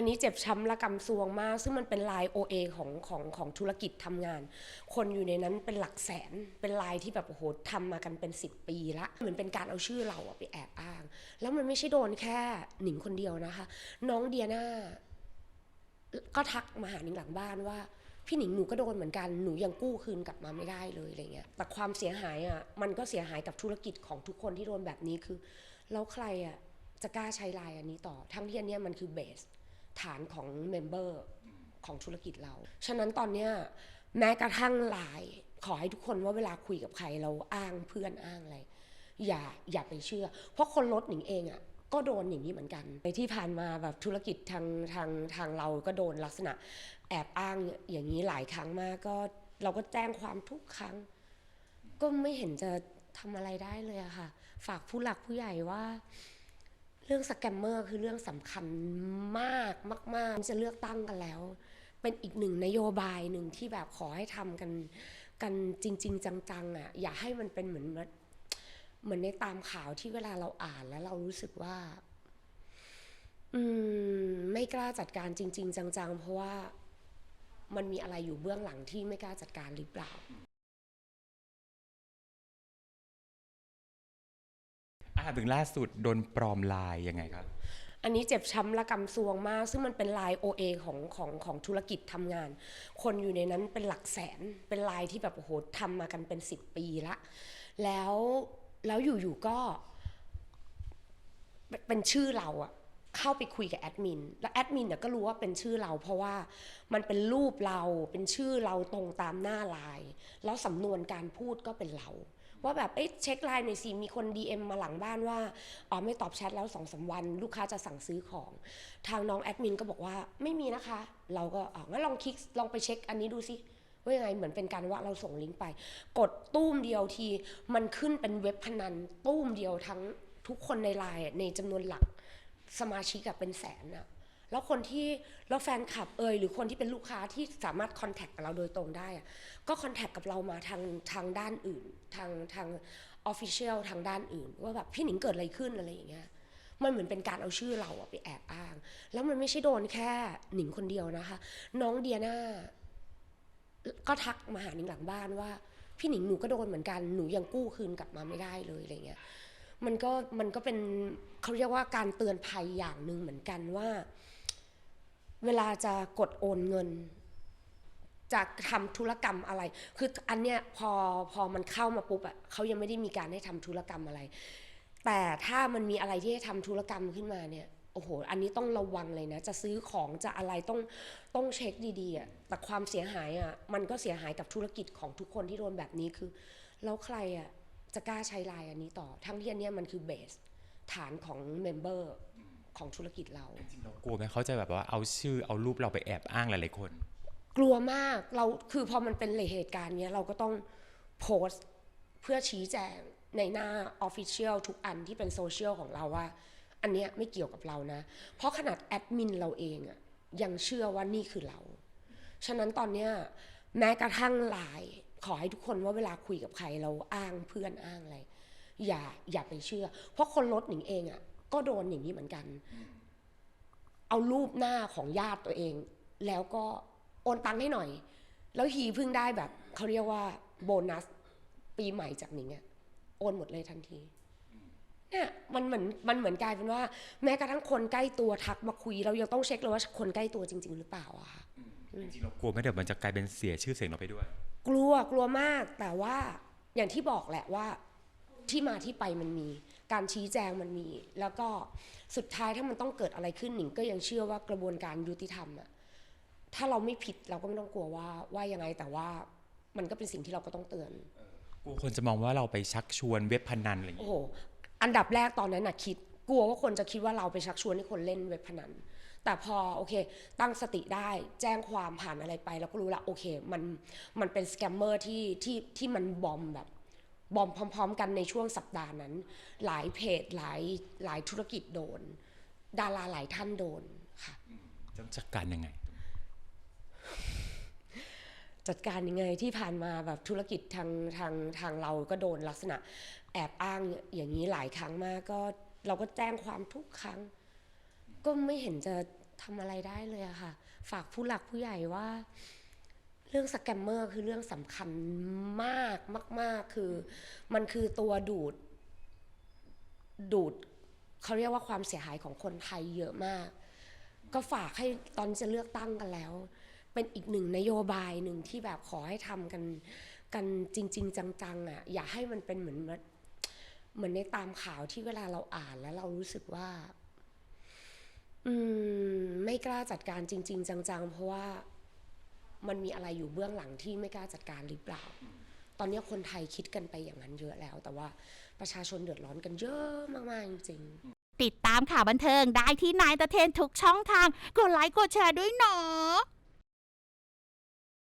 อันนี้เจ็บช้ำระกำซวงมาก ซึ่งมันเป็นลาย OA ของของของธุรกิจทำงาน คนอยู่ในนั้นเป็นหลักแสน เป็นลายที่แบบโอ้โหทำมากันเป็น 10 ปีละ เหมือนเป็นการเอาชื่อเราไปแอบอ้าง แล้วมันไม่ใช่โดนแค่หนิงคนเดียวนะคะ น้องเดียนาก็ทักมาหาหนิงหลังบ้านว่าพี่หนิงหนูก็โดนเหมือนกัน หนูยังกู้คืนกลับมาไม่ได้เลยอะไรเงี้ย แต่ความเสียหายอะ มันก็เสียหายกับธุรกิจของทุกคนที่โดนแบบนี้คือ แล้วใครอะจะกล้าใช้ลน์อันนี้ต่อ ทั้งที่อันเนี้ยมันคือเบส ฐานของเมมเบอร์ของธุรกิจเรา ฉะนั้นตอนเนี้ยแม้กระทั่งไลน์ขอให้ทุกคนว่าเวลาคุยกับใครเราอ้างเพื่อนอ้างอะไรอย่าอย่าไปเชื่อ เพราะคนรถหนิงเองอะก็โดนอย่างนี้เหมือนกัน ในที่ผ่านมาแบบธุรกิจทางทางทางเราก็โดนลักษณะ แอบอ้างอย่างนี้หลายครั้งมากก็เราก็แจ้งความทุกครั้ง ก็ไม่เห็นจะทำอะไรได้เลยอะค่ะ ฝากผู้หลักผู้ใหญ่ว่า เรื่องสแกมเมอร์คือเรื่องสำคัญมากมากๆจะเลือกตั้งกันแล้ว เป็นอีกหนึ่งนโยบายหนึ่งที่แบบขอให้ทำกันกันจริง ๆ จังๆอะอย่าให้มันเป็นเหมือนเหมือนในตามข่าวที่เวลาเราอ่านแล้วเรารู้สึกว่า อืม ไม่กล้าจัดการจริง ๆ จังๆ เพราะว่ามันมีอะไรอยู่เบื้องหลังที่ไม่กล้าจัดการหรือเปล่า อ่าถึงล่าสุดโดนปลอมลน์ยังไงครับ อันนี้เจ็บช้ำระกำซวงมาก ซึ่งมันเป็นลาย OA ของของของธุรกิจทำงาน คนอยู่ในนั้นเป็นหลักแสน เป็นลายที่แบบโอ้โหทำมากันเป็น 10 ปีละ แล้วแล้วอยู่ๆก็ เป็นชื่อเราอะเข้าไปคุยกับแอดมิน แล้วแอดมินเนี่ยก็รู้ว่าเป็นชื่อเรา เพราะว่ามันเป็นรูปเรา เป็นชื่อเราตรงตามหน้าลน์แล้วสำนวนการพูดก็เป็นเรา ว่าแบบเอ๊ะเช็คไลน์หน่อยสิมีคน DM มาหลังบ้านว่าอ๋อไม่ตอบแชทแล้วสองสามวัน ลูกค้าจะสั่งซื้อของ ทางน้องแอดมินก็บอกว่าไม่มีนะคะ เราก็อ๋องั้นลองคลิกลองไปเช็คอันนี้ดูสิว่ายังไงเหมือนเป็นการว่าเราส่งลิงก์ไป กดตู้มเดียวที มันขึ้นเป็นเว็บพนันตู้มเดียวทั้งทุกคนในไลน์ในจำนวนหลักสมาชิกอะเป็นแสนอะ แล้วคนที่แล้วแฟนคลับเอ่ยหรือคนที่เป็นลูกค้าที่สามารถคอนแทคกับเราโดยตรงได้อะก็คอนแทคกับเรามาทางทางด้านอื่น ทางทางออฟฟิเชียลทางด้านอื่น ว่าแบบพี่หนิงเกิดอะไรขึ้นอะไรอย่างเงี้ยมันเหมือนเป็นการเอาชื่อเราอะไปแอบอ้าง แล้วมันไม่ใช่โดนแค่หนิงคนเดียวนะคะ น้องเดียนาก็ทักมาหาหนิงหลังบ้านว่า พี่หนิงหนูก็โดนเหมือนกันหนูยังกู้คืนกลับมาไม่ได้เลยอะไรเงี้ยมันก็มันก็เป็นเขาเรียกว่าการเตือนภัยอย่างหนึ่งเหมือนกันว่า เวลาจะกดโอนเงิน จะทำธุรกรรมอะไร คืออันเนี้ยพอพอมันเข้ามาปุ๊บอะเขายังไม่ได้มีการให้ทำธุรกรรมอะไร แต่ถ้ามันมีอะไรที่ให้ทำธุรกรรมขึ้นมาเนี่ยโอ้โห อันนี้ต้องระวังเลยนะ จะซื้อของจะอะไรต้องต้องเช็คดีๆอะแต่ความเสียหายอะมันก็เสียหายกับธุรกิจของทุกคนที่โดนแบบนี้คือ แล้วใครอะจะกล้าใช้ไลน์อันนี้ต่อ ทั้งที่อันเนี้ยมันคือเบสฐานของเมมเบอร์ ของธุรกิจเราเรา กลัวไหมเขาจะแบบว่าเอาชื่อเอารูปเราไปแอบอ้างหลายๆคน กลัวมากเราคือพอมันเป็นเหตุการณ์เนี้ยเราก็ต้องโพสต์เพื่อชี้แจงในหน้าออฟฟิเชียลทุกอันที่เป็นโซเชียลของเราว่า อันเนี้ยไม่เกี่ยวกับเรานะ เพราะขนาดแอดมินเราเองอะยังเชื่อว่านี่คือเรา ฉะนั้นตอนเนี้ยแม้กระทั่งไลน์ขอให้ทุกคนว่าเวลาคุยกับใครเราอ้างเพื่อนอ้างอะไรอย่าอย่าไปเชื่อ เพราะคนรถหนิงเองอะ่ะ ก็โดนอย่างนี้เหมือนกัน เอารูปหน้าของญาติตัวเอง แล้วก็โอนตังค์ให้หน่อย แล้วฮีเพิ่งได้แบบเขาเรียกว่าโบนัสปีใหม่จากหนิงอะโอนหมดเลยทันทีเนี่ยมันเหมือนมันเหมือนกลายเป็นว่า แม้กระทั่งคนใกล้ตัวทักมาคุย เรายังต้องเช็คเลยว่าคนใกล้ตัวจริง ๆ หรือเปล่าอะค่ะจริงๆเรากลัวไหมเดี๋ยวมันจะกลายเป็นเสียชื่อเสียงเราไปด้วย กลัวกลัวมากแต่ว่าอย่างที่บอกแหละว่าที่มาที่ไปมันมี การชี้แจงมันมี แล้วก็สุดท้ายถ้ามันต้องเกิดอะไรขึ้นหนิงก็ยังเชื่อว่ากระบวนการยุติธรรมอะถ้าเราไม่ผิดเราก็ไม่ต้องกลัวว่าว่ายังไงแต่ว่ามันก็เป็นสิ่งที่เราก็ต้องเตือนกลัวคนจะมองว่าเราไปชักชวนเว็บพนันอะไรอย่างโอ้เงี้ยโหอันดับแรกตอนนั้นน่ะคิด กลัวว่าคนจะคิดว่าเราไปชักชวนให้คนเล่นเว็บพนัน แต่พอโอเค ตั้งสติได้แจ้งความผ่านอะไรไปแล้วก็รู้ละโอเค มันมันเป็นสแกมเมอร์ที่ที่ที่มันบอมแบบ บอมพร้อม ๆ กันในช่วงสัปดาห์นั้น หลายเพจหลายหลายธุรกิจโดน ดาราหลายท่านโดนค่ะจะจัดการยังไง จัดการยังไงที่ผ่านมาแบบธุรกิจทางทางทางเราก็โดนลักษณะ แอบอ้างอย่างนี้หลายครั้งมากก็เราก็แจ้งความทุกครั้ง ก็ไม่เห็นจะทำอะไรได้เลยอะค่ะ ฝากผู้หลักผู้ใหญ่ว่า เรื่องสแกมเมอร์คือเรื่องสำคัญมากมาก ๆ คือ มันคือตัวดูด ดูดเขาเรียกว่าความเสียหายของคนไทยเยอะมาก ก็ฝากให้ตอนจะเลือกตั้งกันแล้ว เป็นอีกหนึ่งนโยบายหนึ่งที่แบบขอให้ทำกันกันจริง ๆ จังๆอะอย่าให้มันเป็นเหมือนเหมือนในตามข่าวที่เวลาเราอ่านแล้วเรารู้สึกว่า อืม ไม่กล้าจัดการจริง ๆ จัง ๆ เพราะว่า มันมีอะไรอยู่เบื้องหลังที่ไม่กล้าจัดการหรือเปล่า ตอนนี้คนไทยคิดกันไปอย่างนั้นเยอะแล้ว แต่ว่าประชาชนเดือดร้อนกันเยอะมากๆจริงติดตามข่าวบันเทิงได้ที่นายตะเทนทุกช่องทาง กดไลค์กดแชร์ด้วยเนาะ